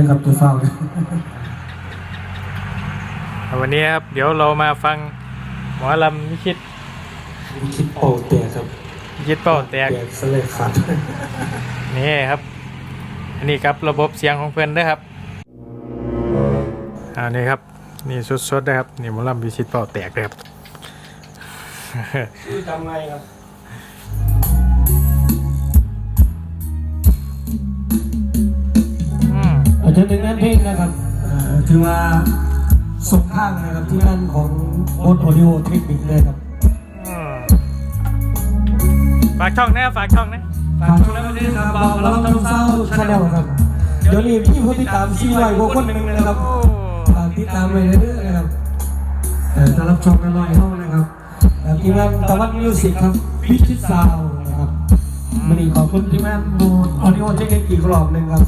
ด้วยครับตัวเฝ้านะวันนี้ครับ เดี๋ยวเรามาฟังหมอลำวิชิตคิดโป้เตียครับวิชิตเป้าแตกเตียสเลยขาดนี่ครับ อันนี้ครับระบบเสียงของเพื่อนด้วยครับอ่านี่ครับ นี่สดๆนะครับ นี่หมอลำวิชิตเป้าแตกเลยครับทำไงครับ อืมอาจจะหนึ่งนั้นเพลงนะครับถือว่าส่งข้างนะครับที่นั่นของโอตโอดิโอเทคนิคเลยครับฝากช่องนะฝากช่องนะฝากช่วยด้วยนะครับเบาเราต้องเศร้าชาแนลครับ เดี๋ยวนี้พี่ผู้ติดตามซีไวกว่าคนหนึ่งนะครับฝากติดตามไปเรื่อยๆนะครับเอ่จะรับชมกันหน่อยเท่านะครับเอ่อทีมงานตะวันมิวสิกครับพิชิตซาวนะครับวันนี้ขอบคุณทีมงานดูออดิโอเทคนิคอีกรอบหนึ่งครับ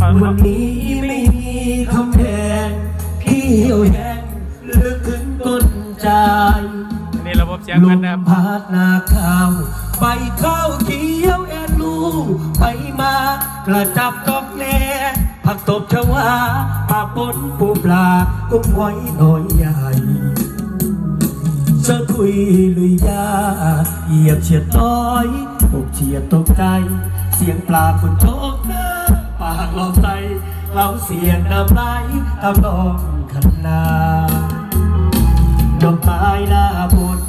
วันนี้ไม่มีคำแทนที่เหี่ยวแห้งลึกถึงต้นใจอันนี้ระบบเสียงลเพื่อนมนะครับพัดนาข้าวใบข้าวเขียวแอนลูไปมากระจับดอกแหน่ผักตบชวาปลาปนปูปลากุ้งหอยหน่อยใหญ่ สะทุยลุยยาเหยียบเฉียดต้อยตกเฉียดตกใจ เสียงปลาฝนตกหน้าปากลองใจเราเสียงน้ำไหลตามลองขันนาดอกไม้หน้าบน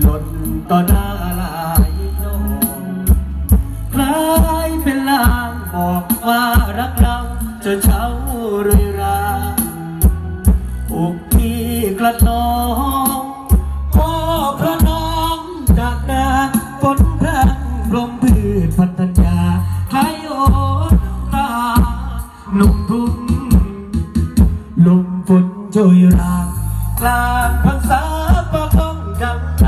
หล่นต่อหน้าลายน้องคล้ายเป็นลางบอกว่ารักเราจะเช้าเรื่อยราอกที่กระนอ ฝนโชยรางกลางพังษาปะต้องดังใจ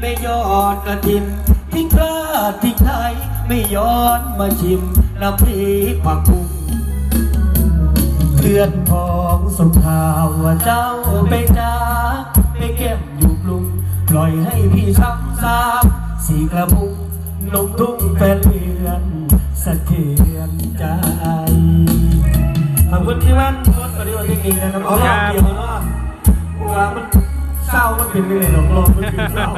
ไม่ยอดกระทินทิ้งกล้าทิ้งไทยไม่ย้อนมาชิมน้ำพริกผักบุ้งเพื่อนพ้องส่งข่าวว่าเจ้าไปจ้าไปเก็บอยู่กรุงปล่อยให้พี่ช้ำสามสีกระบุงนกทุ่งเป็นเลือนสะเทือนใจขอบคุณที่มัน รถอดีโอเทคนิคนะครับเอารอบเดียวเนาะว่ามันเศร้ามันเป็นยังไงหรอกรอบมันเป็นเศร้า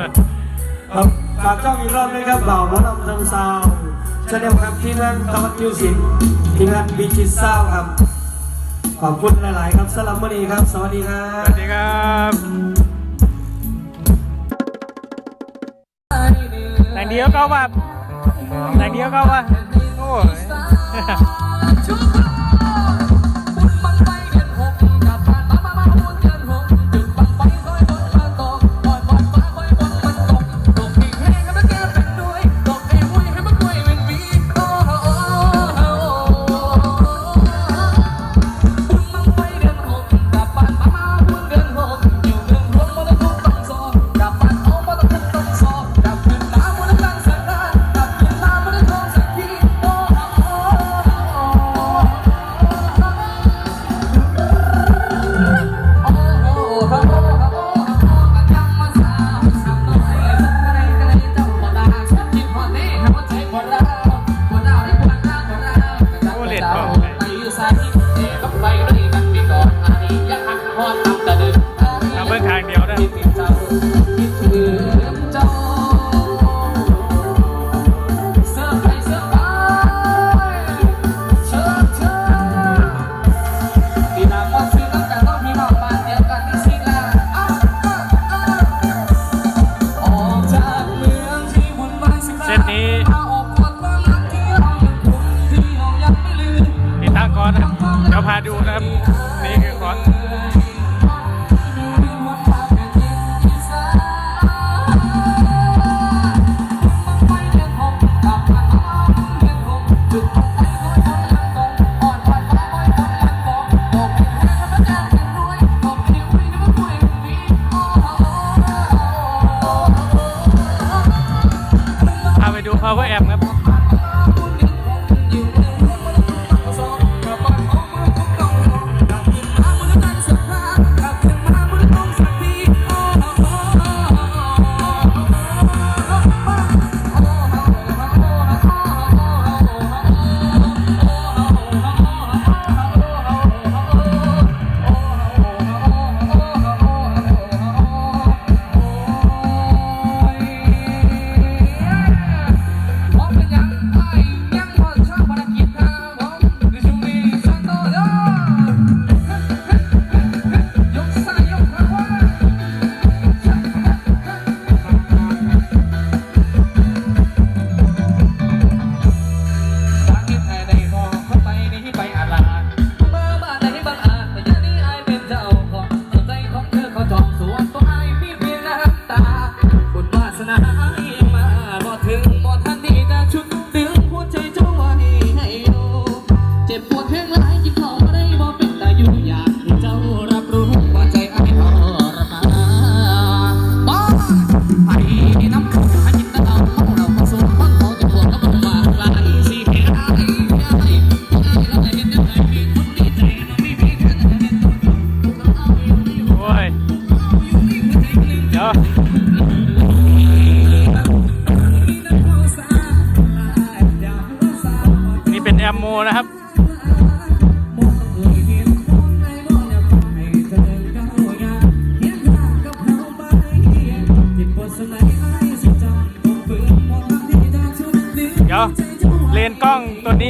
ครับฝากช่องอีกรอบนึงครับเหล่าวัดอำทางซาวชาแนลครับที่นั่นตะวันมิวสิกที่นั่นบีจิซาวครับขอบคุณหลาย ๆ ครับสำหรับวันนี้ครับ สวัสดีครัสบวัสดีครับแต่งเดียวก็ว่าแต่งเดียวก็ว่าโอ้ย ดูนะครับนี่คือก่อนพาไปดู power amp ครับ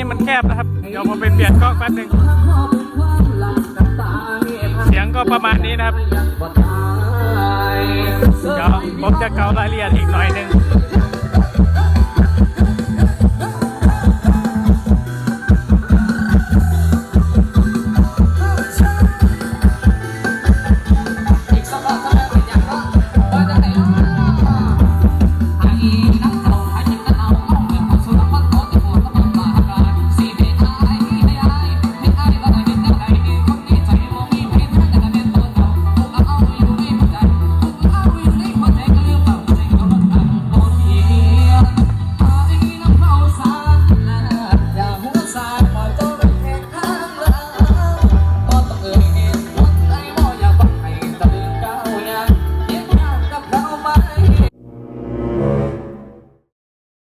นี้มันแคบนะครับ เดี๋ยวผมไปเปลี่ยนกล้องแป๊บนึง เสียงก็ประมาณนี้นะครับ เดี๋ยวผมจะเการายละเอียดอีกหน่อยหนึง